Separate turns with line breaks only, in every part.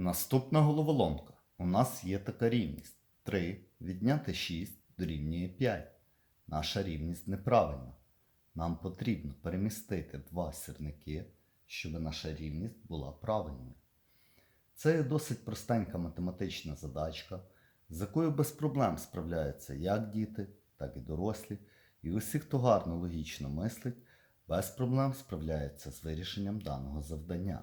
Наступна головоломка. У нас є така рівність. 3 відняти 6 дорівнює 5. Наша рівність неправильна. Нам потрібно перемістити два сірники, щоб наша рівність була правильною. Це є досить простенька математична задачка, з якою без проблем справляються як діти, так і дорослі. І усі, хто гарно логічно мислить, без проблем справляється з вирішенням даного завдання.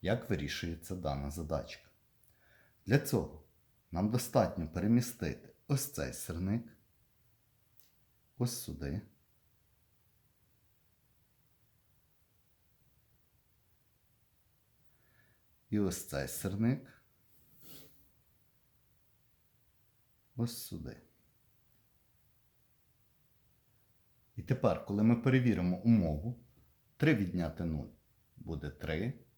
Як вирішується дана задачка? Для цього нам достатньо перемістити ось цей сирник, ось сюди. І ось цей сирник. Ось сюди. І тепер, коли ми перевіримо умову, 3 відняти 0 буде 3,